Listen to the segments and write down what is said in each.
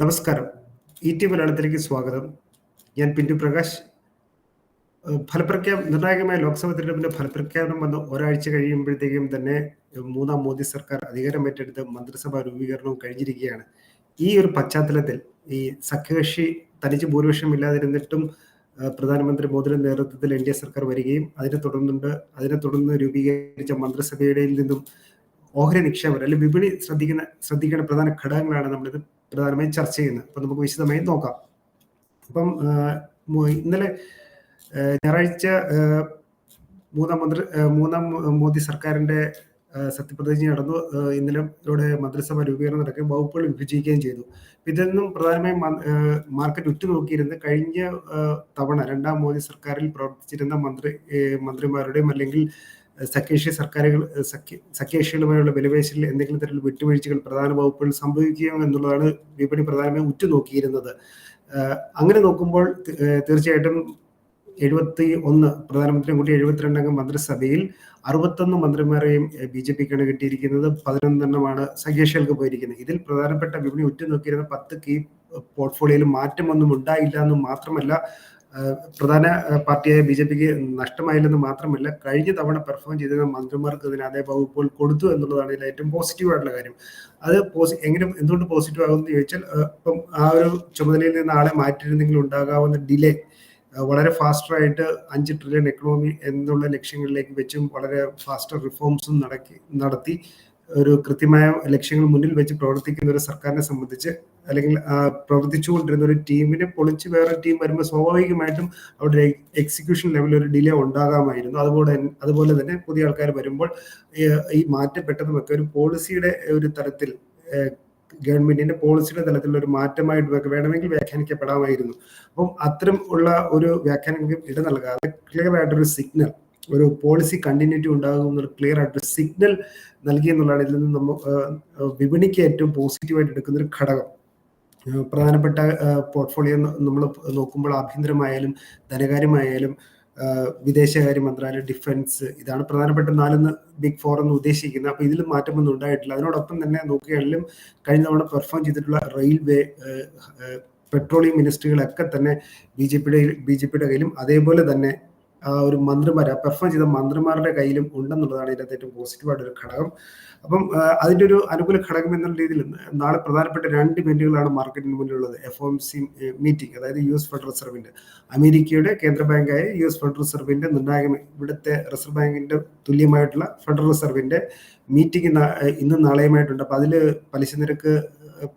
നമസ്കാരം. E T മലയാളത്തിലേക്ക് സ്വാഗതം. ഞാൻ പിന്റു പ്രകാശ്. ഫലപ്രഖ്യാപനം നിർണായകമായ ലോക്സഭാ തെരഞ്ഞെടുപ്പിന്റെ ഫലപ്രഖ്യാപനം വന്ന് ഒരാഴ്ച കഴിയുമ്പോഴത്തേക്കും തന്നെ മൂന്നാം മോദി സർക്കാർ അധികാരം ഏറ്റെടുത്ത് മന്ത്രിസഭാ രൂപീകരണവും കഴിഞ്ഞിരിക്കുകയാണ്. ഈ ഒരു പശ്ചാത്തലത്തിൽ ഈ സഖ്യകക്ഷി തനിച്ച് ഭൂരിപക്ഷം ഇല്ലാതിരുന്നിട്ടും പ്രധാനമന്ത്രി മോദിയുടെ നേതൃത്വത്തിൽ എൻ ഡി എ സർക്കാർ വരികയും അതിനെ തുടർന്നുണ്ട്. അതിനെ തുടർന്ന് രൂപീകരിച്ച മന്ത്രിസഭയുടെ നിന്നും ഓഹരി നിക്ഷേപം അല്ലെങ്കിൽ വിപണി ശ്രദ്ധിക്കുന്ന ശ്രദ്ധിക്കേണ്ട പ്രധാന ഘടകങ്ങളാണ് നമ്മളിത് പ്രധാനമായും ചർച്ച ചെയ്യുന്നത്. അപ്പൊ നമുക്ക് വിശദമായി നോക്കാം. അപ്പം ഇന്നലെ ഞായറാഴ്ച മൂന്നാം മന്ത്രി മൂന്നാം മോദി സർക്കാരിന്റെ സത്യപ്രതിജ്ഞ നടന്നു. ഇന്നലെ ഇവിടെ മന്ത്രിസഭ രൂപീകരണം നടക്കുകയും വകുപ്പുകൾ വിഭജിക്കുകയും ചെയ്തു. ഇതൊന്നും പ്രധാനമായും മാർക്കറ്റ് ഉറ്റുനോക്കിയിരുന്നു കഴിഞ്ഞ തവണ രണ്ടാം മോദി സർക്കാരിൽ പ്രവർത്തിച്ചിരുന്ന മന്ത്രി മന്ത്രിമാരുടെയും അല്ലെങ്കിൽ സഖ്യകക്ഷി സർക്കാരുകൾ സഖ്യ സഖ്യേഷ്യകളുമായുള്ള വിലപേശലിൽ എന്തെങ്കിലും തരത്തിൽ വിട്ടുവീഴ്ചകൾ പ്രധാന വകുപ്പുകൾ സംഭവിക്കുകയോ എന്നുള്ളതാണ് വിപണി പ്രധാനമായും ഉറ്റുനോക്കിയിരുന്നത്. അങ്ങനെ നോക്കുമ്പോൾ തീർച്ചയായിട്ടും എഴുപത്തി ഒന്ന് പ്രധാനമന്ത്രിയും കൂടി എഴുപത്തിരണ്ടംഗം മന്ത്രിസഭയിൽ അറുപത്തൊന്ന് മന്ത്രിമാരെയും ബി ജെ പിക്കാണ് കിട്ടിയിരിക്കുന്നത്. പതിനൊന്നെണ്ണമാണ് സഖ്യേഷ്യകൾക്ക് പോയിരിക്കുന്നത്. ഇതിൽ പ്രധാനപ്പെട്ട വിപണി ഉറ്റുനോക്കിയിരുന്ന പത്ത് കീ പോർട്ട്ഫോളിയോയിൽ മാറ്റമൊന്നും ഉണ്ടായില്ല എന്ന് മാത്രമല്ല പ്രധാന പാർട്ടിയായ ബി ജെ പിക്ക് നഷ്ടമായില്ലെന്ന് മാത്രമല്ല കഴിഞ്ഞ തവണ പെർഫോം ചെയ്ത മന്ത്രിമാർക്ക് ഇതിന് അതേ വകുപ്പുകൾ കൊടുത്തു എന്നുള്ളതാണ് ഇതിൽ ഏറ്റവും പോസിറ്റീവ് ആയിട്ടുള്ള കാര്യം. അത് പോസി എങ്ങനെ എന്തുകൊണ്ട് പോസിറ്റീവ് ആകുമെന്ന് ചോദിച്ചാൽ ഇപ്പം ആ ഒരു ചുമതലയിൽ നിന്ന് ആളെ മാറ്റിയിരുന്നെങ്കിൽ ഉണ്ടാകാവുന്ന ഡിലേ വളരെ ഫാസ്റ്ററായിട്ട് അഞ്ച് ട്രില്യൺ എക്കണോമി എന്നുള്ള ലക്ഷ്യങ്ങളിലേക്ക് വെച്ചും വളരെ ഫാസ്റ്റർ റിഫോംസും നടക്കി നടത്തി ഒരു കൃത്യമായ ലക്ഷ്യങ്ങൾ മുന്നിൽ വെച്ച് പ്രവർത്തിക്കുന്ന ഒരു സർക്കാരിനെ സംബന്ധിച്ച് അല്ലെങ്കിൽ പ്രവർത്തിച്ചുകൊണ്ടിരുന്ന ഒരു ടീമിനെ പൊളിച്ച് വേറെ ടീം വരുമ്പോൾ സ്വാഭാവികമായിട്ടും അവിടെ എക്സിക്യൂഷൻ ലെവലിൽ ഒരു ഡിലേ ഉണ്ടാകാമായിരുന്നു. അതുപോലെ അതുപോലെ തന്നെ പുതിയ ആൾക്കാർ വരുമ്പോൾ ഈ മാറ്റപ്പെട്ടതുമൊക്കെ ഒരു പോളിസിയുടെ ഒരു തരത്തിൽ ഗവൺമെന്റിന്റെ പോളിസിയുടെ തലത്തിലുള്ള ഒരു മാറ്റമായിട്ട് വേണമെങ്കിൽ വ്യാഖ്യാനിക്കപ്പെടാമായിരുന്നു. അപ്പം അത്തരം ഉള്ള ഒരു വ്യാഖ്യാനങ്ങൾക്ക് ഇട നൽകാതെ ക്ലിയർ ആയിട്ടൊരു സിഗ്നൽ ഒരു പോളിസി കണ്ടിന്യൂറ്റി ഉണ്ടാകും എന്നൊരു ക്ലിയർ ആയിട്ട് സിഗ്നൽ നൽകി എന്നുള്ളതാണ് ഇതിൽ നിന്ന് നമ്മൾ വിപണിക്ക് ഏറ്റവും പോസിറ്റീവായിട്ട് എടുക്കുന്ന ഒരു ഘടകം. പ്രധാനപ്പെട്ട പോർട്ട്ഫോളിയോ നമ്മൾ നോക്കുമ്പോൾ ആഭ്യന്തരമായാലും ധനകാര്യമായാലും വിദേശകാര്യ മന്ത്രാലയം ഡിഫൻസ് ഇതാണ് പ്രധാനപ്പെട്ട നാലെന്ന് ബിഗ് ഫോർ എന്ന് ഉദ്ദേശിക്കുന്നത്. അപ്പൊ ഇതിൽ മാറ്റമൊന്നും ഉണ്ടായിട്ടില്ല. അതിനോടൊപ്പം തന്നെ നോക്കുകയാണെങ്കിലും കഴിഞ്ഞ തവണ പെർഫോം ചെയ്തിട്ടുള്ള റെയിൽവേ പെട്രോളിയം മിനിസ്ട്രികളൊക്കെ തന്നെ ബി ജെ പിയുടെ ബി ജെ പിയുടെ കയ്യിലും അതേപോലെ തന്നെ ആ ഒരു മന്ത്രിമാർ പെർഫോം ചെയ്ത മന്ത്രിമാരുടെ കയ്യിലും ഉണ്ടെന്നുള്ളതാണ് ഇതിനകത്ത് ഏറ്റവും പോസിറ്റീവായിട്ട് ഒരു ഘടകം. അപ്പം അതിന്റെ ഒരു അനുകൂല ഘടകം എന്നുള്ള രീതിയിൽ നാളെ പ്രധാനപ്പെട്ട രണ്ട് ഇവന്റുകളാണ് മാർക്കറ്റിന് മുന്നിലുള്ളത്. എഫ് എം സി മീറ്റിംഗ് അതായത് യു എസ് ഫെഡറൽ റിസർവിന്റെ അമേരിക്കയുടെ കേന്ദ്ര ബാങ്കായ യു എസ് ഫെഡറൽ റിസർവിന്റെ നിർണായക ഇവിടുത്തെ റിസർവ് ബാങ്കിന്റെ തുല്യമായിട്ടുള്ള ഫെഡറൽ റിസർവിന്റെ മീറ്റിംഗ് ഇന്നും നാളെയുമായിട്ടുണ്ട്. അപ്പോൾ അതിൽ പലിശ നിരക്ക്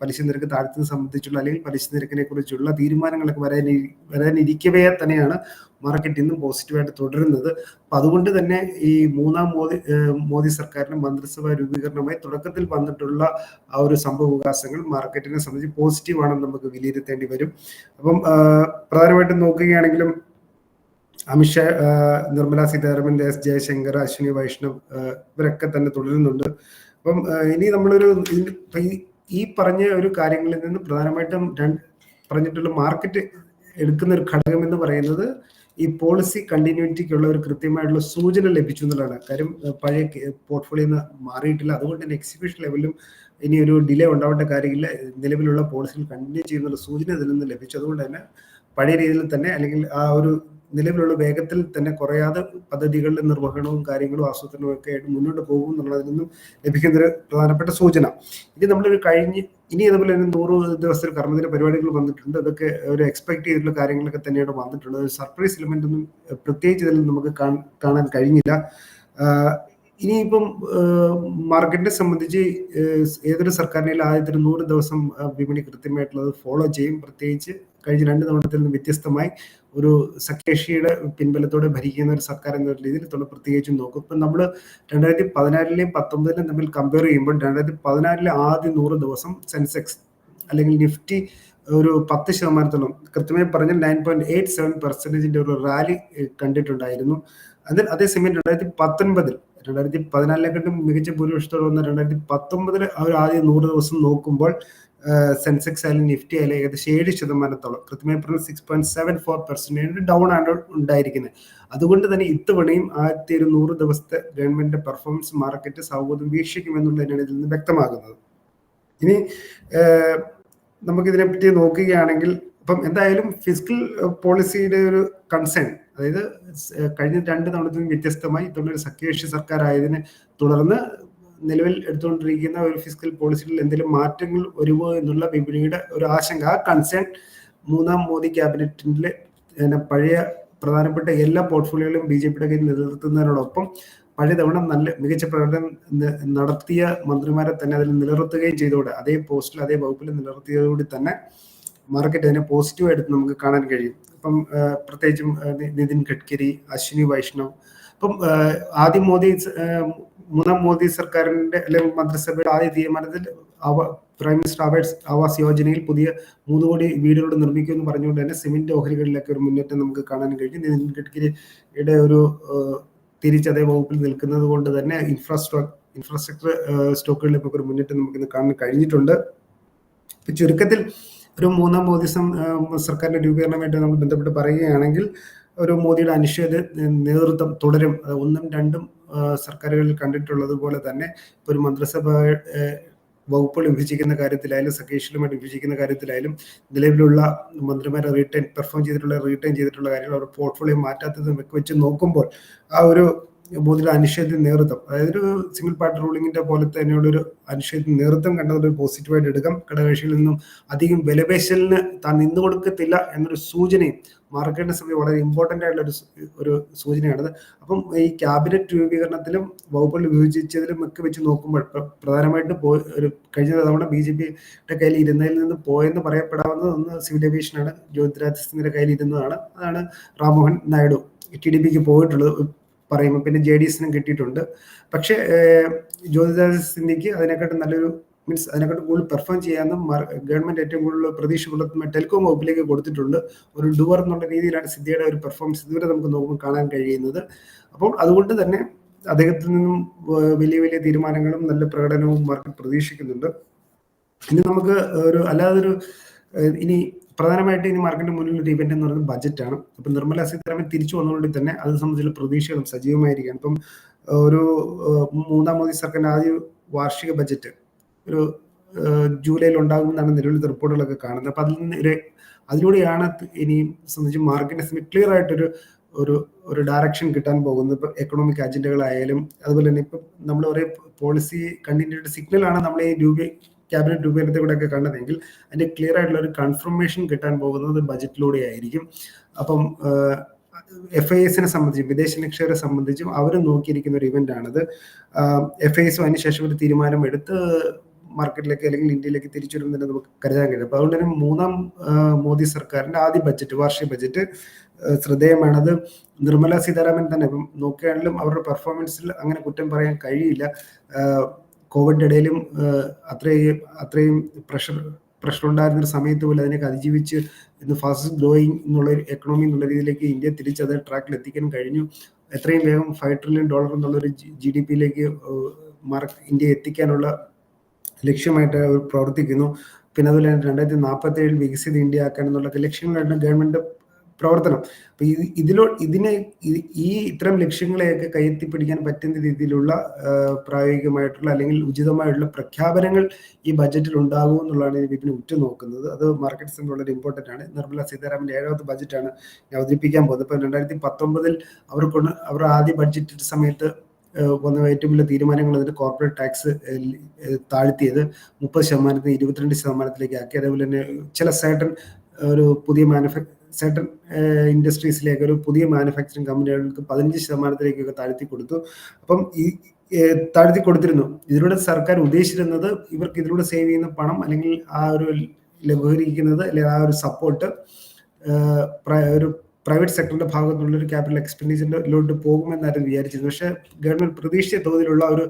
പലിശ നിരക്ക് താഴ്ത്തുന്നത് സംബന്ധിച്ചുള്ള അല്ലെങ്കിൽ പലിശ നിരക്കിനെ കുറിച്ചുള്ള തീരുമാനങ്ങളൊക്കെ വരാൻ വരാനിരിക്കവേ തന്നെയാണ് മാർക്കറ്റ് ഇന്നും പോസിറ്റീവായിട്ട് തുടരുന്നത്. അപ്പൊ അതുകൊണ്ട് തന്നെ ഈ മൂന്നാം മോദി മോദി സർക്കാരിന്റെ മന്ത്രിസഭാ രൂപീകരണമായി തുടക്കത്തിൽ വന്നിട്ടുള്ള ആ ഒരു സംഭവ വികാസങ്ങൾ മാർക്കറ്റിനെ സംബന്ധിച്ച് പോസിറ്റീവ് ആണെന്ന് നമുക്ക് വിലയിരുത്തേണ്ടി വരും. അപ്പം പ്രധാനമായിട്ടും നോക്കുകയാണെങ്കിലും അമിത്ഷാ നിർമ്മല സീതാരാമൻ എസ് ജയശങ്കർ അശ്വിനി വൈഷ്ണവ് ഇവരൊക്കെ തന്നെ തുടരുന്നുണ്ട്. അപ്പം ഇനി നമ്മളൊരു ഈ പറഞ്ഞ ഒരു കാര്യങ്ങളിൽ നിന്ന് പ്രധാനമായിട്ടും പറഞ്ഞിട്ടുള്ള മാർക്കറ്റ് എടുക്കുന്ന ഒരു ഘടകം എന്ന് പറയുന്നത് ഈ പോളിസി കണ്ടിന്യൂറ്റിക്കുള്ള ഒരു കൃത്യമായിട്ടുള്ള സൂചന ലഭിച്ചു എന്നുള്ളതാണ്. കാര്യം പഴയ പോർട്ട്ഫോളിയോ മാറിയിട്ടില്ല. അതുകൊണ്ട് തന്നെ എക്സിക്യൂഷൻ ലെവലിലും ഇനി ഒരു ഡിലേ ഉണ്ടാവേണ്ട കാര്യമില്ല. നിലവിലുള്ള പോളിസികൾ കണ്ടിന്യൂ ചെയ്യുന്നുള്ള സൂചന ഇതിൽ നിന്ന് ലഭിച്ചു. അതുകൊണ്ട് തന്നെ പഴയ രീതിയിൽ തന്നെ അല്ലെങ്കിൽ ആ ഒരു നിലവിലുള്ള വേഗത്തിൽ തന്നെ കുറയാതെ പദ്ധതികളുടെ നിർവഹണവും കാര്യങ്ങളും ആസൂത്രണവും ഒക്കെ ആയിട്ട് മുന്നോട്ട് പോകും എന്നുള്ളതിൽ നിന്നും ലഭിക്കുന്ന ഒരു പ്രധാനപ്പെട്ട സൂചന. ഇനി നമ്മളൊരു കഴിഞ്ഞ് ഇനി അതുപോലെ തന്നെ നൂറ് ദിവസത്തിൽ കർമ്മദിന പരിപാടികൾ വന്നിട്ടുണ്ട്. അതൊക്കെ ഒരു എക്സ്പെക്ട് ചെയ്തിട്ടുള്ള കാര്യങ്ങളൊക്കെ തന്നെയാണ് വന്നിട്ടുള്ളത്. സർപ്രൈസ് എലിമെന്റ് ഒന്നും പ്രത്യേകിച്ച് ഇതിൽ നമുക്ക് കാണാൻ കഴിഞ്ഞില്ല. ഇനിയിപ്പം മാർക്കറ്റിനെ സംബന്ധിച്ച് ഏതൊരു സർക്കാരിനെ ആദ്യത്തെ നൂറ് ദിവസം വിപണി കൃത്യമായിട്ടുള്ളത് ഫോളോ ചെയ്യും. പ്രത്യേകിച്ച് കഴിഞ്ഞ രണ്ട് തവണത്തിൽ നിന്ന് വ്യത്യസ്തമായി ഒരു സഖ്യകക്ഷിയുടെ പിൻബലത്തോടെ ഭരിക്കുന്ന ഒരു സർക്കാർ എന്ന രീതിയിൽ തുള്ള പ്രത്യേകിച്ചും നോക്കും. ഇപ്പം നമ്മൾ രണ്ടായിരത്തി പതിനാറിലെയും പത്തൊമ്പതിലെയും തമ്മിൽ കമ്പയർ ചെയ്യുമ്പോൾ രണ്ടായിരത്തി പതിനാറിലെ ആദ്യ നൂറ് ദിവസം സെൻസെക്സ് അല്ലെങ്കിൽ നിഫ്റ്റി ഒരു പത്ത് ശതമാനത്തോളം കൃത്യമായി പറഞ്ഞാൽ നയൻ പോയിന്റ് എയ്റ്റ് സെവൻ പെർസെന്റേജിന്റെ ഒരു റാലി കണ്ടിട്ടുണ്ടായിരുന്നു. അതിൽ അതേസമയം രണ്ടായിരത്തി പത്തൊൻപതിൽ രണ്ടായിരത്തി പതിനാലിനെക്കാട്ടും മികച്ച ഭൂരിപക്ഷത്തോടെ വന്ന രണ്ടായിരത്തി പത്തൊമ്പതിൽ അവർ ആദ്യം നൂറ് ദിവസം നോക്കുമ്പോൾ സെൻസെക്സ് ആയാലും നിഫ്റ്റി ആയാലും ഏകദേശം ഏഴ് ശതമാനത്തോളം. കൃത്യമായി പറഞ്ഞ six point seven four percentage down ആണ് ഉണ്ടായിരിക്കുന്നത്. അതുകൊണ്ട് തന്നെ ഇത്തവണയും ആദ്യത്തെ ഒരു നൂറ് ദിവസത്തെ ഗവൺമെന്റിന്റെ പെർഫോമൻസ് മാർക്കറ്റ് സൗഹൃദം വീക്ഷിക്കുമെന്നുള്ളതിനാണ് ഇതിൽ നിന്ന് വ്യക്തമാകുന്നത്. ഇനി നമുക്കിതിനെപ്പറ്റി നോക്കുകയാണെങ്കിൽ ഇപ്പം എന്തായാലും ഫിസിക്കൽ പോളിസിയുടെ ഒരു കൺസേൺ അതായത് കഴിഞ്ഞ രണ്ട് തവണത്തിനും വ്യത്യസ്തമായി ഇത്തവണ ഒരു സഖ്യകക്ഷി സർക്കാർ ആയതിനെ തുടർന്ന് നിലവിൽ എടുത്തുകൊണ്ടിരിക്കുന്ന ഒരു ഫിസിക്കൽ പോളിസിയിൽ എന്തെങ്കിലും മാറ്റങ്ങൾ വരുമോ എന്നുള്ള വിപണിയുടെ ഒരു ആശങ്ക ആ കൺസേൺ മൂന്നാം മോദി ക്യാബിനറ്റിന്റെ പഴയ പ്രധാനപ്പെട്ട എല്ലാ പോർട്ട്ഫോളിയോകളും ബി ജെ പിയുടെ കയ്യിൽ നിലനിർത്തുന്നതിനോടൊപ്പം പഴയ തവണ നല്ല മികച്ച പ്രകടനം നടത്തിയ മന്ത്രിമാരെ തന്നെ അതിൽ നിലനിർത്തുകയും ചെയ്തോടെ അതേ പോസ്റ്റിൽ അതേ വകുപ്പിൽ നിലനിർത്തിയതോടെ തന്നെ മാർക്കറ്റ് അതിനെ പോസിറ്റീവ് ആയിട്ട് നമുക്ക് കാണാൻ കഴിയും. ഇപ്പം പ്രത്യേകിച്ചും നിതിൻ ഗഡ്കരി അശ്വിനി വൈഷ്ണവ്. ഇപ്പം ആദ്യം മോദി മൂന്നാം മോദി സർക്കാരിന്റെ അല്ലെങ്കിൽ മന്ത്രിസഭയുടെ ആദ്യ തീരുമാനത്തിൽ പ്രൈം മിനിസ്റ്റർ ആവാസ് ആവാസ് യോജനയിൽ പുതിയ മൂന്ന് കോടി വീടുകൾ നിർമ്മിക്കുമെന്ന് പറഞ്ഞുകൊണ്ട് തന്നെ സിമെന്റ് ഓഹരികളിലൊക്കെ ഒരു മുന്നേറ്റം നമുക്ക് കാണാൻ കഴിഞ്ഞു. നിതിൻ ഗഡ്കരിയുടെ ഒരു തിരിച്ചതേ വകുപ്പിൽ നിൽക്കുന്നത് കൊണ്ട് തന്നെ ഇൻഫ്രാസ്ട്രക്ചർ ഇൻഫ്രാസ്ട്രക്ചർ സ്റ്റോക്കുകളിലൊക്കെ ഒരു മുന്നേറ്റം നമുക്ക് ഇന്ന് കാണാൻ കഴിഞ്ഞിട്ടുണ്ട്. ചുരുക്കത്തിൽ ഒരു മൂന്നാം മോദി സർക്കാരിന്റെ രൂപീകരണമായിട്ട് നമ്മൾ ബന്ധപ്പെട്ട് പറയുകയാണെങ്കിൽ ഒരു മോദിയുടെ അനിശ്ചിത നേതൃത്വം തുടരും. ഒന്നും രണ്ടും സർക്കാരുകളിൽ കണ്ടിട്ടുള്ളത് പോലെ തന്നെ ഒരു മന്ത്രിസഭ വകുപ്പുകൾ വിഭജിക്കുന്ന കാര്യത്തിലായാലും സഖ്യേഷനുമായിട്ട് വിഭജിക്കുന്ന കാര്യത്തിലായാലും നിലവിലുള്ള മന്ത്രിമാരെ റീറ്റൈൻ പെർഫോം ചെയ്തിട്ടുള്ള റീറ്റൈൻ ചെയ്തിട്ടുള്ള കാര്യങ്ങൾ അവർ പോർട്ട്ഫോളിയോ മാറ്റാത്തതും വെച്ച് നോക്കുമ്പോൾ ആ ഒരു മോദിയുടെ അനിശ്ചിത നേതൃത്വം. അതായത് ഒരു സിംഗിൾ പാർട്ടി റൂളിങ്ങിന്റെ പോലെ തന്നെയുള്ള ഒരു അനിശ്ചിത നേതൃത്വം കണ്ടത് ഒരു പോസിറ്റീവായിട്ട് എടുക്കാം. ഘടകകക്ഷിയിൽ നിന്നും അധികം വിലപേശലിന് താൻ നിന്നു കൊടുക്കത്തില്ല എന്നൊരു സൂചനയും മാർക്കറ്റിനെ സമയം വളരെ ഇമ്പോർട്ടന്റ് ആയിട്ടുള്ള ഒരു ഒരു സൂചനയാണത്. അപ്പം ഈ ക്യാബിനറ്റ് രൂപീകരണത്തിലും വകുപ്പുകൾ വിഭജിച്ചതിലും ഒക്കെ വെച്ച് നോക്കുമ്പോൾ പ്രധാനമായിട്ട് പ്രധാനമായിട്ടും പോയി ഒരു കഴിഞ്ഞ തവണ ബി ജെ പിയുടെ കയ്യിൽ ഇരുന്നതിൽ നിന്ന് പോയെന്ന് പറയപ്പെടാവുന്നത് ഒന്ന് സിവിൽ ഏവിയേഷനാണ് ജ്യോതിരാജ് സിംഗിന്റെ കയ്യിൽ ഇരുന്നതാണ്. അതാണ് റാംമോഹൻ നായിഡു ടി ഡി പിക്ക് പോയിട്ടുള്ളത്. പറയുമ്പോൾ പിന്നെ ജെ ഡി എസിനും കിട്ടിയിട്ടുണ്ട്. പക്ഷേ ജ്യോതിദാസ് സിന്ധ്യക്ക് അതിനെക്കാട്ടും നല്ലൊരു മീൻസ് അതിനെക്കാട്ടും കൂടുതൽ പെർഫോം ചെയ്യാമെന്നും ഗവൺമെന്റ് ഏറ്റവും കൂടുതൽ പ്രതീക്ഷ പുലർത്തുന്ന ടെലികോം വകുപ്പിലേക്ക് കൊടുത്തിട്ടുണ്ട്. ഒരു ഡുവർ എന്നുള്ള രീതിയിലാണ് സിദ്ധിയുടെ ഒരു പെർഫോമൻസ് ഇതുവരെ നമുക്ക് നോക്കുമ്പോൾ കാണാൻ കഴിയുന്നത്. അപ്പോൾ അതുകൊണ്ട് തന്നെ അദ്ദേഹത്തിൽ നിന്നും വലിയ വലിയ തീരുമാനങ്ങളും നല്ല പ്രകടനവും മാർക്കറ്റ് പ്രതീക്ഷിക്കുന്നുണ്ട്. ഇനി നമുക്ക് ഒരു അല്ലാതൊരു ഇനി പ്രധാനമായിട്ട് ഇനി മാർക്കറ്റിന് മുന്നിലുള്ള ഒരു ഇവന്റ് എന്ന് പറയുന്നത് ബജറ്റാണ് അപ്പൊ നിർമ്മല സീതാരാമൻ തിരിച്ചു വന്നതുകൊണ്ട് തന്നെ അത് സംബന്ധിച്ചുള്ള പ്രതീക്ഷകളും സജീവമായിരിക്കുകയാണ്. ഇപ്പം ഒരു മൂന്നാം മോദി സർക്കാരിന്റെ ആദ്യ വാർഷിക ബജറ്റ് ഒരു ജൂലൈയിൽ ജൂലൈയിൽ ഉണ്ടാകുമെന്നാണ് നിലവിലെ റിപ്പോർട്ടുകളൊക്കെ കാണുന്നത്. അപ്പൊ അതിൽ നിന്ന് അതിലൂടെയാണ് ഇനി സംബന്ധിച്ച് മാർക്കറ്റിനെ ക്ലിയർ ആയിട്ടൊരു ഒരു ഒരു ഡയറക്ഷൻ കിട്ടാൻ പോകുന്നത്. ഇപ്പൊ എക്കണോമിക് അജണ്ടകളായാലും അതുപോലെ തന്നെ ഇപ്പൊ നമ്മൾ ഒരേ പോളിസി കണ്ടിന്യൂഡ് സിഗ്നലാണ് നമ്മൾ ഈ രൂപ ക്യാബിനറ്റ് രൂപീകരണത്തെ കൂടെ ഒക്കെ കണ്ടതെങ്കിൽ അതിന്റെ ക്ലിയർ ആയിട്ടുള്ള ഒരു കൺഫർമേഷൻ കിട്ടാൻ പോകുന്നത് ബജറ്റിലൂടെ ആയിരിക്കും. അപ്പം എഫ് ഐ എസിനെ സംബന്ധിച്ചും വിദേശ നിക്ഷേപരെ സംബന്ധിച്ചും അവർ നോക്കിയിരിക്കുന്ന ഒരു ഇവന്റ് ആണത്. എഫ് ഐ എസും അതിനുശേഷം ഒരു തീരുമാനം എടുത്ത് മാർക്കറ്റിലേക്ക് അല്ലെങ്കിൽ ഇന്ത്യയിലേക്ക് തിരിച്ചു തന്നെ നമുക്ക് കരുതാൻ കഴിയും. അപ്പൊ അതുകൊണ്ട് തന്നെ മൂന്നാം മോദി സർക്കാരിന്റെ ആദ്യ ബജറ്റ് വാർഷിക ബജറ്റ് ശ്രദ്ധേയമാണത്. നിർമ്മല സീതാരാമൻ തന്നെ നോക്കുകയാണെങ്കിലും അവരുടെ പെർഫോമൻസിൽ അങ്ങനെ കുറ്റം പറയാൻ കഴിയില്ല. കോവിഡ് ഇടയിലും അത്രയും അത്രയും പ്രഷർ പ്രഷർ ഉണ്ടായിരുന്ന ഒരു സമയത്ത് പോലും അതിനൊക്കെ അതിജീവിച്ച് ഇന്ന് ഫാസ്റ്റ് ഗ്രോയിങ് എന്നുള്ള ഒരു എക്കണോമി എന്നുള്ള രീതിയിലേക്ക് ഇന്ത്യ തിരിച്ച് അത് ട്രാക്കിൽ എത്തിക്കാൻ കഴിഞ്ഞു. എത്രയും വേഗം ഫൈവ് ട്രില്യൺ ഡോളർ എന്നുള്ള ഒരു ജി ഡി പിയിലേക്ക് മാർക്ക് ഇന്ത്യ എത്തിക്കാനുള്ള ലക്ഷ്യമായിട്ട് അവർ പ്രവർത്തിക്കുന്നു. പിന്നെ അതുപോലെ തന്നെ രണ്ടായിരത്തി നാൽപ്പത്തി ഏഴിൽ വികസിത ഇന്ത്യ ആക്കാൻ എന്നുള്ള ലക്ഷ്യങ്ങളായിട്ട് ഗവൺമെന്റ് പ്രവർത്തനം. അപ്പൊ ഇത് ഇതിലോ ഇതിനെ ഈ- ഇത്തരം ലക്ഷ്യങ്ങളെയൊക്കെ കയ്യെത്തിപ്പിടിക്കാൻ പറ്റുന്ന രീതിയിലുള്ള പ്രായോഗികമായിട്ടുള്ള അല്ലെങ്കിൽ ഉചിതമായിട്ടുള്ള പ്രഖ്യാപനങ്ങൾ ഈ ബജറ്റിൽ ഉണ്ടാകും എന്നുള്ളതാണ് വിപിന് ഉറ്റുനോക്കുന്നത്. അത് മാർക്കറ്റ് മാർക്കറ്റ്സിന് വളരെ ഇമ്പോർട്ടന്റ് ആണ്. നിർമ്മല സീതാരാമൻ ഏഴാമത്തെ ബജറ്റാണ് അവതരിപ്പിക്കാൻ പോകുന്നത്. ഇപ്പൊ രണ്ടായിരത്തി പത്തൊമ്പതിൽ അവർ കൊണ്ട് അവർ ആദ്യ ബഡ്ജറ്റ് സമയത്ത് വന്ന ഏറ്റവും വലിയ തീരുമാനങ്ങൾ അതിന്റെ കോർപ്പറേറ്റ് ടാക്സ് താഴ്ത്തിയത് മുപ്പത് ശതമാനത്തിന് ഇരുപത്തിരണ്ട് ശതമാനത്തിലേക്ക് ആക്കി. അതേപോലെ തന്നെ ചില സേട്ടൺ ഒരു പുതിയ മാനുഫാക് സേട്ടൺ ഇൻഡസ്ട്രീസിലേക്ക് ഒരു പുതിയ മാനുഫാക്ചറിങ് കമ്പനികൾക്ക് പതിനഞ്ച് ശതമാനത്തിലേക്കൊക്കെ താഴ്ത്തി കൊടുത്തു. അപ്പം ഈ താഴ്ത്തി കൊടുത്തിരുന്നു. ഇതിലൂടെ സർക്കാർ ഉദ്ദേശിച്ചിരുന്നത് ഇവർക്ക് ഇതിലൂടെ സേവ് ചെയ്യുന്ന പണം അല്ലെങ്കിൽ ആ ഒരു ലഘൂകരിക്കുന്നത് അല്ലെങ്കിൽ ആ ഒരു സപ്പോർട്ട് ഒരു പ്രൈവറ്റ് സെക്ടറിന്റെ ഭാഗത്തുള്ള ഒരു ക്യാപിറ്റൽ എക്സ്പെൻഡിച്ചറിലോട്ട് പോകുമെന്നായിരുന്നു വിചാരിച്ചത് പക്ഷെ ഗവൺമെന്റ് പ്രതീക്ഷിച്ച തോതിലുള്ള ഒരു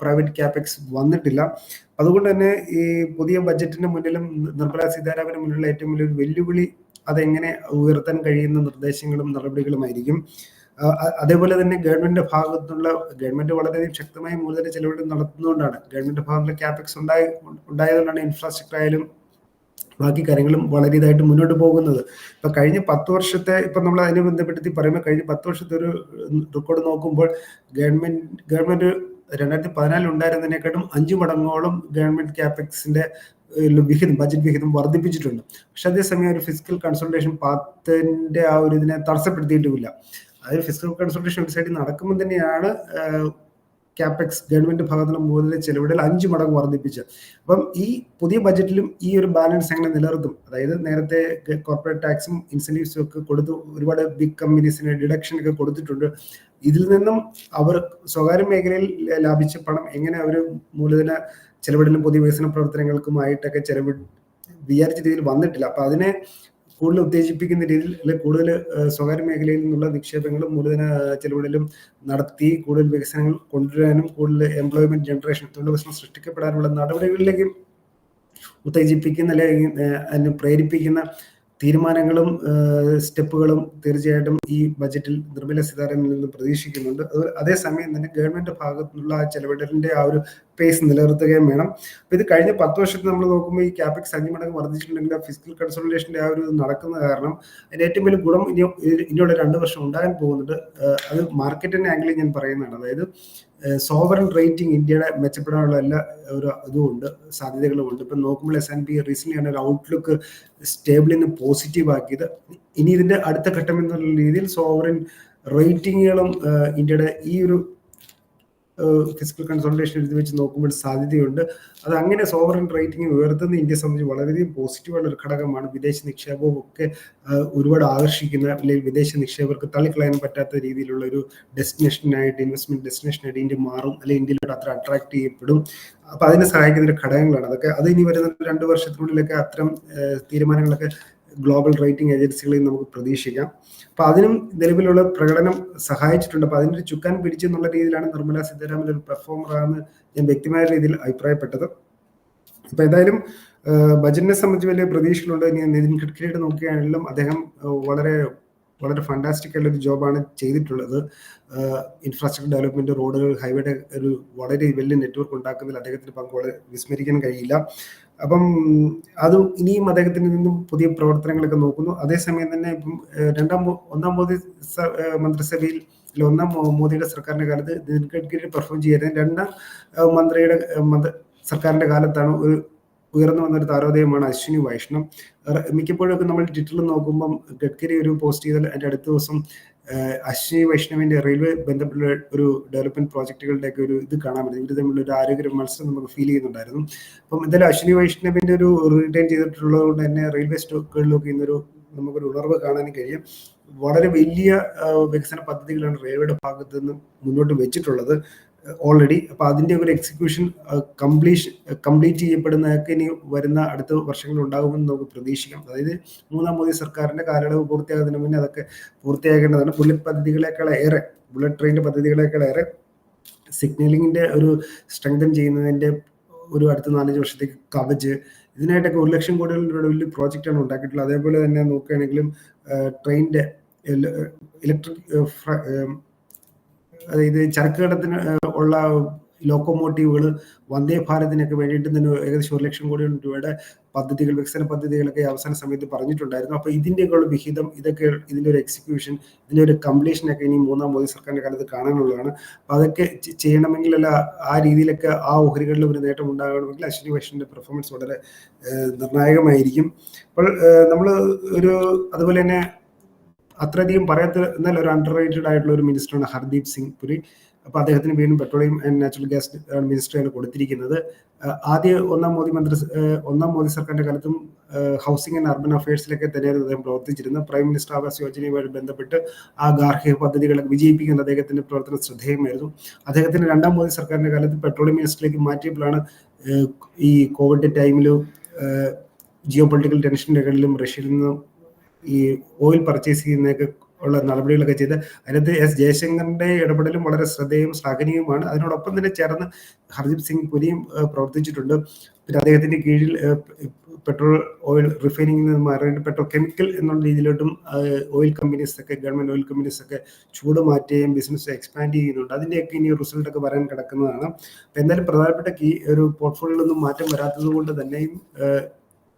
പ്രൈവറ്റ് ക്യാപെക്സ് വന്നിട്ടില്ല. അതുകൊണ്ട് തന്നെ ഈ പുതിയ ബജറ്റിന്റെ മുന്നിലും നിർമ്മല സീതാരാമന് മുന്നിലുള്ള ഏറ്റവും വലിയൊരു വെല്ലുവിളി അതെങ്ങനെ ഉയർത്താൻ കഴിയുന്ന നിർദ്ദേശങ്ങളും നടപടികളുമായിരിക്കും. അതേപോലെ തന്നെ ഗവൺമെന്റിന്റെ ഭാഗത്തുള്ള ഗവൺമെന്റ് വളരെയധികം ശക്തമായ മൂലധന ചെലവുകൾ നടത്തുന്നതുകൊണ്ടാണ് ഗവൺമെന്റ് ഭാഗത്തുള്ള ക്യാപെക്സ് ഉണ്ടായ ഉണ്ടായതുകൊണ്ടാണ് ഇൻഫ്രാസ്ട്രക്ചർ ആയാലും ബാക്കി കാര്യങ്ങളും വളരെ ഇതായിട്ട് മുന്നോട്ട് പോകുന്നത്. ഇപ്പൊ കഴിഞ്ഞ പത്ത് വർഷത്തെ ഇപ്പൊ നമ്മൾ അതിനെ ബന്ധപ്പെടുത്തി പറയുമ്പോൾ കഴിഞ്ഞ പത്ത് വർഷത്തെ ഒരു റെക്കോർഡ് നോക്കുമ്പോൾ ഗവൺമെന്റ് ഗവൺമെന്റ് രണ്ടായിരത്തി പതിനാലിൽ ഉണ്ടായിരുന്നതിനെക്കാട്ടും അഞ്ചു മടങ്ങോളം ഗവൺമെന്റ് ക്യാപെക്സിന്റെ വിഹിതം ബജറ്റ് വിഹിതം വർദ്ധിപ്പിച്ചിട്ടുണ്ട്. പക്ഷെ അതേസമയം ഒരു ഫിസിക്കൽ കൺസൾട്ടേഷൻ പാത്തിന്റെ ആ ഒരു ഇതിനെ തടസ്സപ്പെടുത്തിയിട്ടുമില്ല. അതായത് ഫിസിക്കൽ കൺസൾട്ടേഷൻ ഒരു സൈഡിൽ നടക്കുമ്പോൾ തന്നെയാണ് ക്യാപെക്സ് ഗവൺമെന്റ് ഭാഗത്തുള്ള മൂലധന ചെലവിടൽ അഞ്ച് മടങ്ങ് വർദ്ധിപ്പിച്ച് അപ്പം ഈ പുതിയ ബജറ്റിലും ഈ ഒരു ബാലൻസ് എങ്ങനെ നിലനിർത്തും? അതായത് നേരത്തെ കോർപ്പറേറ്റ് ടാക്സും ഇൻസെന്റീവ്സും ഒക്കെ കൊടുത്തു ഒരുപാട് ബിഗ് കമ്പനീസിന് ഡിഡക്ഷൻ ഒക്കെ കൊടുത്തിട്ടുണ്ട്. ഇതിൽ നിന്നും അവർ സ്വകാര്യ മേഖലയിൽ ലാഭിച്ച പണം എങ്ങനെ അവർ മൂലധന ചെലവിടലും പുതിയ വികസന പ്രവർത്തനങ്ങൾക്കുമായിട്ടൊക്കെ ചെലവ് വിചാരിച്ച രീതിയിൽ വന്നിട്ടില്ല. അപ്പൊ അതിനെ കൂടുതൽ ഉത്തേജിപ്പിക്കുന്ന രീതിയിൽ കൂടുതൽ സ്വകാര്യ മേഖലയിൽ നിന്നുള്ള നിക്ഷേപങ്ങളും മൂലധന ചെലവിടലും നടത്തി കൂടുതൽ വികസനങ്ങൾ കൊണ്ടുവരാനും കൂടുതൽ എംപ്ലോയ്മെന്റ് ജനറേഷൻ തൊഴിൽ തൊഴിലവസരം സൃഷ്ടിക്കപ്പെടാനുള്ള നടപടികളിലേക്ക് ഉത്തേജിപ്പിക്കുന്ന അല്ലെങ്കിൽ അതിന് പ്രേരിപ്പിക്കുന്ന തീരുമാനങ്ങളും സ്റ്റെപ്പുകളും തീർച്ചയായിട്ടും ഈ ബജറ്റിൽ നിർമ്മല സീതാരാമനിൽ നിന്ന് പ്രതീക്ഷിക്കുന്നുണ്ട്. അത് അതേസമയം തന്നെ ഗവൺമെന്റ് ഭാഗത്തു നിന്നുള്ള ആ ചെലവിടലിന്റെ ആ ഒരു പേസ് നിലനിർത്തുകയും വേണം. അപ്പൊ ഇത് കഴിഞ്ഞ പത്ത് വർഷത്തിൽ നമ്മൾ നോക്കുമ്പോൾ ഈ ക്യാപിക്സ് അഞ്ച് മടങ്ങ് വർദ്ധിച്ചിട്ടുണ്ടെങ്കിൽ ഫിസിക്കൽ കൺസൾട്ടേഷന്റെ ആ ഒരു നടക്കുന്ന കാരണം അതിന്റെ ഏറ്റവും വലിയ ഗുണം ഇനി ഇനിയുള്ള രണ്ട് വർഷം ഉണ്ടാകാൻ പോകുന്നുണ്ട് അത് മാർക്കറ്റിന്റെ ആംഗിളിൽ ഞാൻ പറയുന്നതാണ്. അതായത് സോവറൻ റേറ്റിംഗ് ഇന്ത്യയുടെ മെച്ചപ്പെടാനുള്ള എല്ലാ ഒരു ദഉണ്ട് സാധ്യതകളും ഉണ്ട്. ഇപ്പം നോക്കുമ്പോൾ എസ് എൻ പി റീസെന്റ് ആണ് ഒരു ഔട്ട്ലുക്ക് സ്റ്റേബിളിൽ നിന്ന് പോസിറ്റീവ് ആക്കിയത്. ഇനി ഇതിന്റെ അടുത്ത ഘട്ടം എന്നുള്ള രീതിയിൽ സോവറൻ റേറ്റിങ്ങുകളും ഇന്ത്യയുടെ ഈ ഒരു ഫിസിക്കൽ കൺസൾട്ടേഷൻ എഴുതി വെച്ച് നോക്കുമ്പോൾ സാധ്യതയുണ്ട്. അത് അങ്ങനെ സോവറിൻ റേറ്റിംഗ് ഉയർത്തുന്ന ഇന്ത്യയെ സംബന്ധിച്ച് വളരെയധികം പോസിറ്റീവായുള്ള ഒരു ഘടകമാണ് വിദേശ നിക്ഷേപവും ഒക്കെ ഒരുപാട് ആകർഷിക്കുന്ന അല്ലെങ്കിൽ വിദേശ നിക്ഷേപകർക്ക് തള്ളിക്കളയാൻ പറ്റാത്ത രീതിയിലുള്ള ഒരു ഡെസ്റ്റിനേഷനായിട്ട് ഇൻവെസ്റ്റ്മെന്റ് ഡെസ്റ്റിനേഷനായിട്ട് ഇന്ത്യ മാറും അല്ലെങ്കിൽ ഇന്ത്യയിലോട്ട് അത്ര അട്രാക്ട് ചെയ്യപ്പെടും. അപ്പൊ അതിനെ സഹായിക്കുന്ന ഒരു ഘടകങ്ങളാണ്. അതൊക്കെ അത് ഇനി വരുന്ന രണ്ട് വർഷത്തിനുള്ളിലൊക്കെ അത്തരം തീരുമാനങ്ങളൊക്കെ ഗ്ലോബൽ റേറ്റിംഗ് ഏജൻസികളിൽ നമുക്ക് പ്രതീക്ഷിക്കാം. അപ്പൊ അതിനും നിലവിലുള്ള പ്രകടനം സഹായിച്ചിട്ടുണ്ട്. അപ്പൊ അതിനൊരു ചുക്കാൻ പിടിച്ചെന്നുള്ള രീതിയിലാണ് നിർമ്മല സീതാരാമൻ ഒരു പെർഫോമറാണെന്ന് ഞാൻ വ്യക്തിമായ രീതിയിൽ അഭിപ്രായപ്പെട്ടത്. അപ്പൊ ഏതായാലും ബജറ്റിനെ സംബന്ധിച്ച് വലിയ പ്രതീക്ഷകളുണ്ട്. ഇനി നിതിൻ ഗഡ്കരിയുടെ നോക്കുകയാണെങ്കിലും അദ്ദേഹം വളരെ വളരെ ഫണ്ടാസ്റ്റിക് ആയിട്ടുള്ള ഒരു ജോബാണ് ചെയ്തിട്ടുള്ളത്. ഇൻഫ്രാസ്ട്രക്ചർ ഡെവലപ്മെന്റ് റോഡുകൾ ഹൈവേയുടെ ഒരു വളരെ വലിയ നെറ്റ്വർക്ക് ഉണ്ടാക്കുന്നതിൽ അദ്ദേഹത്തിന് പങ്ക് വളരെ വിസ്മരിക്കാൻ കഴിയില്ല. അപ്പം അത് ഇനിയും അദ്ദേഹത്തിൽ നിന്നും പുതിയ പ്രവർത്തനങ്ങളൊക്കെ നോക്കുന്നു. അതേസമയം തന്നെ ഇപ്പം രണ്ടാം ഒന്നാം മോദി മന്ത്രിസഭയിൽ ഒന്നാം മോദിയുടെ സർക്കാരിന്റെ കാലത്ത് നിതിൻ ഗഡ്കരി പെർഫോം ചെയ്യാൻ രണ്ടാം മന്ത്രിയുടെ സർക്കാരിന്റെ കാലത്താണ് ഒരു ഉയർന്നു വന്നൊരു താരോദയമാണ് അശ്വിനി വൈഷ്ണവ്. മിക്കപ്പോഴൊക്കെ നമ്മൾ ട്വിറ്ററിൽ നോക്കുമ്പം ഗഡ്കരി ഒരു പോസ്റ്റ് ചെയ്താൽ അതിന്റെ അടുത്ത ദിവസം അശ്വിനി വൈഷ്ണവിന്റെ റെയിൽവേ ബന്ധപ്പെട്ട ഒരു ഡെവലപ്മെന്റ് പ്രോജക്റ്റുകളുടെയൊക്കെ ഒരു ഇത് കാണാൻ പറ്റും. ഇവർ തമ്മിലുള്ള ഒരു ആരോഗ്യ മത്സരം നമുക്ക് ഫീൽ ചെയ്യുന്നുണ്ടായിരുന്നു. അപ്പം എന്തായാലും അശ്വിനി വൈഷ്ണവിന്റെ ഒരു റിട്ടേൺ ചെയ്തിട്ടുള്ളത് കൊണ്ട് തന്നെ റെയിൽവേ സ്റ്റോക്കുകളിലൊക്കെ ഇന്നൊരു നമുക്കൊരു ഉണർവ് കാണാനും കഴിയും. വളരെ വലിയ വികസന പദ്ധതികളാണ് റെയിൽവേയുടെ ഭാഗത്ത് നിന്ന് മുന്നോട്ട് വെച്ചിട്ടുള്ളത്. ഓൾറെഡി അപ്പൊ അതിന്റെ ഒരു എക്സിക്യൂഷൻ കംപ്ലീഷ് കംപ്ലീറ്റ് ചെയ്യപ്പെടുന്നതൊക്കെ ഇനി വരുന്ന അടുത്ത വർഷങ്ങളിൽ ഉണ്ടാകുമെന്ന് നമുക്ക് പ്രതീക്ഷിക്കാം. അതായത് മൂന്നാം മോദി സർക്കാരിന്റെ കാലയളവ് പൂർത്തിയാകുന്നതിന് മുന്നേ അതൊക്കെ പൂർത്തിയാക്കേണ്ടതാണ് ബുള്ളറ്റ് പദ്ധതികളെക്കാൾ ഏറെ ബുള്ളറ്റ് ട്രെയിനിന്റെ പദ്ധതികളെക്കാൾ ഏറെ സിഗ്നലിങ്ങിന്റെ ഒരു സ്ട്രെങ്തൻ ചെയ്യുന്നതിന്റെ ഒരു അടുത്ത നാലഞ്ച് വർഷത്തേക്ക് കവച്ച് ഇതിനായിട്ടൊക്കെ ഒരു ലക്ഷം കോടികളുടെ വലിയ പ്രോജക്റ്റാണ് ഉണ്ടാക്കിയിട്ടുള്ളത്. അതേപോലെ തന്നെ നോക്കുകയാണെങ്കിലും ട്രെയിനിന്റെ ഇലക്ട്രിക് അതായത് ചരക്ക് കടത്തിന് ഉള്ള ലോക്കോമോട്ടീവുകൾ വന്ദേ ഭാരതിനൊക്കെ വേണ്ടിയിട്ട് തന്നെ ഏകദേശം ഒരു ലക്ഷം കോടി രൂപയുടെ പദ്ധതികൾ വികസന പദ്ധതികളൊക്കെ അവസാന സമയത്ത് പറഞ്ഞിട്ടുണ്ടായിരുന്നു. അപ്പൊ ഇതിന്റെയൊക്കെ ഉള്ള വിഹിതം ഇതൊക്കെ ഇതിന്റെ ഒരു എക്സിക്യൂഷൻ ഇതിന്റെ ഒരു കംപ്ലീഷനൊക്കെ ഇനി മൂന്നാം മോദി സർക്കാരിന്റെ കാലത്ത് കാണാനുള്ളതാണ്. അപ്പൊ അതൊക്കെ ചെയ്യണമെങ്കിലല്ല ആ രീതിയിലൊക്കെ ആ ഓഹരികളിൽ ഒരു നേട്ടം ഉണ്ടാകണമെങ്കിൽ അശ്വിനി വൈഷ്ണവിന്റെ പെർഫോമൻസ് വളരെ നിർണായകമായിരിക്കും. അപ്പോൾ നമ്മൾ ഒരു അതുപോലെ തന്നെ അത്രയധികം പറയാത്ത എന്നാൽ ഒരു അണ്ടർ റേറ്റഡ് ആയിട്ടുള്ള ഒരു മിനിസ്റ്ററാണ് ഹർദീപ് സിംഗ് പുരി. അപ്പോൾ അദ്ദേഹത്തിന് വീണ്ടും പെട്രോളിയം ആൻഡ് നാച്ചുറൽ ഗ്യാസ് മിനിസ്റ്ററാണ് കൊടുത്തിരിക്കുന്നത്. ആദ്യ ഒന്നാം മോദി മന്ത്രി ഒന്നാം മോദി സർക്കാരിന്റെ കാലത്തും ഹൗസിംഗ് ആൻഡ് അർബൻ അഫയേഴ്സിലൊക്കെ തന്നെയായിരുന്നു അദ്ദേഹം പ്രവർത്തിച്ചിരുന്നത്. പ്രൈം മിനിസ്റ്റർ ആവാസ് യോജനയുമായി ബന്ധപ്പെട്ട് ആ ഗാർഹിക പദ്ധതികളെ വിജയിപ്പിക്കുന്ന അദ്ദേഹത്തിന്റെ പ്രവർത്തന ശ്രദ്ധേയമായിരുന്നു. അദ്ദേഹത്തിന്റെ രണ്ടാം മോദി സർക്കാരിന്റെ കാലത്ത് പെട്രോളിയം മിനിസ്റ്ററിലേക്ക് മാറ്റിയപ്പോഴാണ് ഈ കോവിഡ് ടൈമിലും ജിയോ പൊളിറ്റിക്കൽ ടെൻഷന്റെ ഇടയിലും റഷ്യയിൽ നിന്നും ഈ ഓയിൽ പർച്ചേസ് ചെയ്യുന്നതൊക്കെ ഉള്ള നടപടികളൊക്കെ ചെയ്ത് അതിനകത്ത് എസ് ജയശങ്കറിന്റെ ഇടപെടലും വളരെ ശ്രദ്ധേയവും ശ്ലാഘനീയവുമാണ്. അതിനോടൊപ്പം തന്നെ ചേർന്ന് ഹർദീപ് സിംഗ് പുരിയും പ്രവർത്തിച്ചിട്ടുണ്ട്. പിന്നെ അദ്ദേഹത്തിന്റെ കീഴിൽ പെട്രോൾ ഓയിൽ റിഫൈനിങ്ങിൽ നിന്ന് മാറിയിട്ട് പെട്രോൾ കെമിക്കൽ എന്നുള്ള രീതിയിലോട്ടും ഓയിൽ കമ്പനീസ് ഒക്കെ ഗവൺമെന്റ് ഓയിൽ കമ്പനീസ് ഒക്കെ ചൂട് മാറ്റുകയും ബിസിനസ് എക്സ്പാൻഡ് ചെയ്യുന്നുണ്ട്. അതിന്റെയൊക്കെ ഇനി റിസൾട്ട് ഒക്കെ വരാൻ കിടക്കുന്നതാണ്. എന്തായാലും പ്രധാനപ്പെട്ട കീ ഒരു പോർട്ട്ഫോളിയോയിലൊന്നും മാറ്റം വരാത്തത് കൊണ്ട് തന്നെയും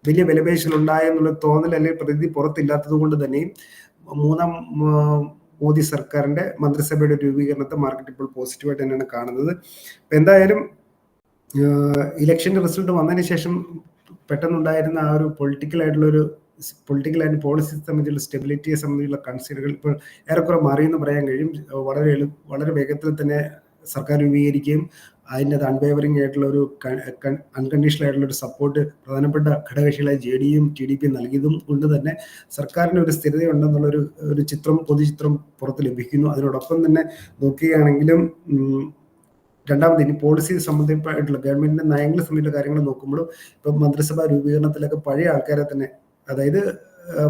വലിയ വിലപേശൽ ഉണ്ടായെന്നുള്ള തോന്നൽ അല്ലെങ്കിൽ പ്രതി പുറത്തില്ലാത്തത് കൊണ്ട് തന്നെയും മൂന്നാം മോദി സർക്കാരിന്റെ മന്ത്രിസഭയുടെ രൂപീകരണത്തെ മാർക്കറ്റ് ഇപ്പോൾ പോസിറ്റീവായിട്ട് തന്നെയാണ് കാണുന്നത്. എന്തായാലും ഇലക്ഷന്റെ റിസൾട്ട് വന്നതിന് ശേഷം പെട്ടെന്നുണ്ടായിരുന്ന ആ ഒരു പൊളിറ്റിക്കൽ ആയിട്ടുള്ള ഒരു പൊളിറ്റിക്കൽ ആൻഡ് പോളിസി സംബന്ധിച്ചുള്ള സ്റ്റെബിലിറ്റിയെ സംബന്ധിച്ചുള്ള കൺസിഡറുകൾ ഇപ്പോൾ ഏറെക്കുറെ മാറിയെന്ന് പറയാൻ കഴിയും. വളരെ എളു വളരെ വേഗത്തിൽ തന്നെ സർക്കാർ രൂപീകരിക്കുകയും അതിന്റെ അത് അൺവേവറിംഗ് ആയിട്ടുള്ള ഒരു അൺകണ്ടീഷണൽ ആയിട്ടുള്ള ഒരു സപ്പോർട്ട് പ്രധാനപ്പെട്ട ഘടകകക്ഷികളായ ജെ ഡിയും ടി ഡി പിയും നൽകിയതും കൊണ്ട് തന്നെ സർക്കാരിന് ഒരു സ്ഥിരതയുണ്ടെന്നുള്ളൊരു ഒരു ചിത്രം പൊതുചിത്രം പുറത്ത് ലഭിക്കുന്നു. അതിനോടൊപ്പം തന്നെ നോക്കുകയാണെങ്കിലും രണ്ടാമത് ഇനി പോളിസി സംബന്ധമായിട്ടുള്ള ഗവൺമെന്റിന്റെ നയങ്ങളെ സംബന്ധിച്ച കാര്യങ്ങൾ നോക്കുമ്പോഴും ഇപ്പം മന്ത്രിസഭാ രൂപീകരണത്തിലൊക്കെ പഴയ ആൾക്കാരെ തന്നെ അതായത്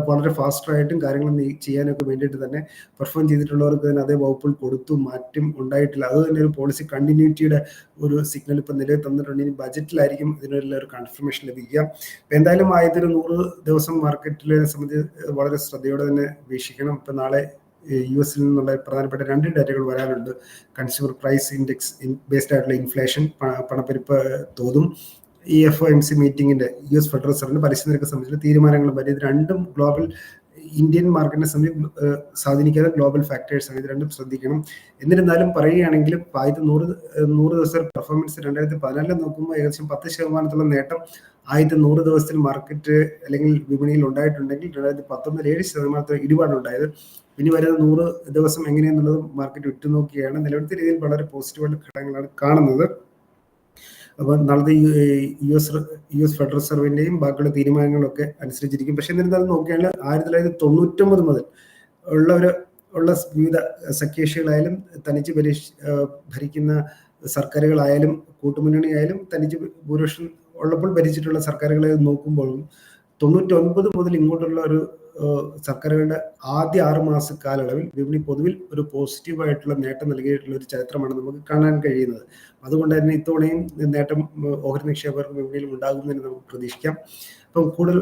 വളരെ ഫാസ്റ്റായിട്ടും കാര്യങ്ങൾ ചെയ്യാനൊക്കെ വേണ്ടിയിട്ട് തന്നെ പെർഫോം ചെയ്തിട്ടുള്ളവർക്ക് തന്നെ അതേ വകുപ്പുകൾ കൊടുത്തു മാറ്റം ഉണ്ടായിട്ടില്ല. അത് തന്നെ ഒരു പോളിസി കണ്ടിന്യൂറ്റിയുടെ ഒരു സിഗ്നൽ ഇപ്പം നിലവിൽ തന്നിട്ടുണ്ട്. ഇനി ബജറ്റിലായിരിക്കും ഇതിനുള്ള ഒരു കൺഫർമേഷൻ ലഭിക്കുക. അപ്പം എന്തായാലും ആയതൊരു നൂറ് ദിവസം മാർക്കറ്റിലെ സംബന്ധിച്ച് വളരെ ശ്രദ്ധയോടെ തന്നെ വീക്ഷിക്കണം. ഇപ്പം നാളെ യു എസിൽ നിന്നുള്ള പ്രധാനപ്പെട്ട രണ്ട് ഡാറ്റകൾ വരാനുണ്ട്. കൺസ്യൂമർ പ്രൈസ് ഇൻഡെക്സ് ബേസ്ഡ് ആയിട്ടുള്ള ഇൻഫ്ലേഷൻ പണപ്പെരുപ്പ് തോതും. E F O M C മീറ്റിംഗിന്റെ U S federal റിസർവിന്റെ പലിശ നിരക്ക് സംബന്ധിച്ച തീരുമാനങ്ങളും വരെ. ഇത് രണ്ടും ഗ്ലോബൽ ഇന്ത്യൻ മാർക്കറ്റിനെ സംബന്ധിച്ച് സ്വാധീനിക്കാതെ ഗ്ലോബൽ ഫാക്ടേഴ്സ് ആണ്. ഇത് രണ്ടും ശ്രദ്ധിക്കണം. എന്നിരുന്നാലും പറയുകയാണെങ്കിൽ ആദ്യത്തെ നൂറ് നൂറ് ദിവസം പെർഫോമൻസ് രണ്ടായിരത്തി പതിനാലിൽ നോക്കുമ്പോൾ ഏകദേശം പത്ത് ശതമാനത്തോളം നേട്ടം ആദ്യത്തെ നൂറ് ദിവസത്തിൽ മാർക്കറ്റ് അല്ലെങ്കിൽ വിപണിയിൽ ഉണ്ടായിട്ടുണ്ടെങ്കിൽ രണ്ടായിരത്തി പത്തൊമ്പതിൽ ഏഴ് ശതമാനത്തോളം ഇടിപാടുണ്ടായത് ഇനി വരുന്ന നൂറ് ദിവസം എങ്ങനെയെന്നുള്ളത് മാർക്കറ്റ് ഉറ്റുനോക്കുകയാണ് നിലവിലത്തെ രീതിയിൽ വളരെ പോസിറ്റീവായിട്ട് ഘടകങ്ങളാണ് കാണുന്നത്. അപ്പോൾ നാളത്തെ U S U S federal റിസർവിന്റെയും ബാക്കിയുള്ള തീരുമാനങ്ങളൊക്കെ അനുസരിച്ചിരിക്കും. പക്ഷെ എന്നിരുന്നാലും നോക്കുകയാണെങ്കിൽ ആയിരത്തി തൊള്ളായിരത്തി തൊണ്ണൂറ്റൊമ്പത് മുതൽ ഉള്ള ഒരു ഉള്ള വിവിധ സഖ്യകക്ഷികളായാലും തനിച്ച് പരീക്ഷ ഭരിക്കുന്ന സർക്കാരുകളായാലും കൂട്ടുമുന്നണിയായാലും തനിച്ച് ഭൂരിപക്ഷം ഉള്ളപ്പോൾ ഭരിച്ചിട്ടുള്ള സർക്കാരുകളെ നോക്കുമ്പോഴും തൊണ്ണൂറ്റൊൻപത് മുതൽ ഇങ്ങോട്ടുള്ള ഒരു സർക്കാരുകളുടെ ആദ്യ ആറ് മാസ കാലയളവിൽ വിപണി പൊതുവിൽ ഒരു പോസിറ്റീവായിട്ടുള്ള നേട്ടം നൽകിയിട്ടുള്ള ഒരു ചരിത്രമാണ് നമുക്ക് കാണാൻ കഴിയുന്നത്. അതുകൊണ്ട് തന്നെ ഇത്തവണയും നേട്ടം ഓഹരി നിക്ഷേപകർക്ക് വിപണിയിൽ ഉണ്ടാകുമെന്ന് നമുക്ക് പ്രതീക്ഷിക്കാം. അപ്പം കൂടുതൽ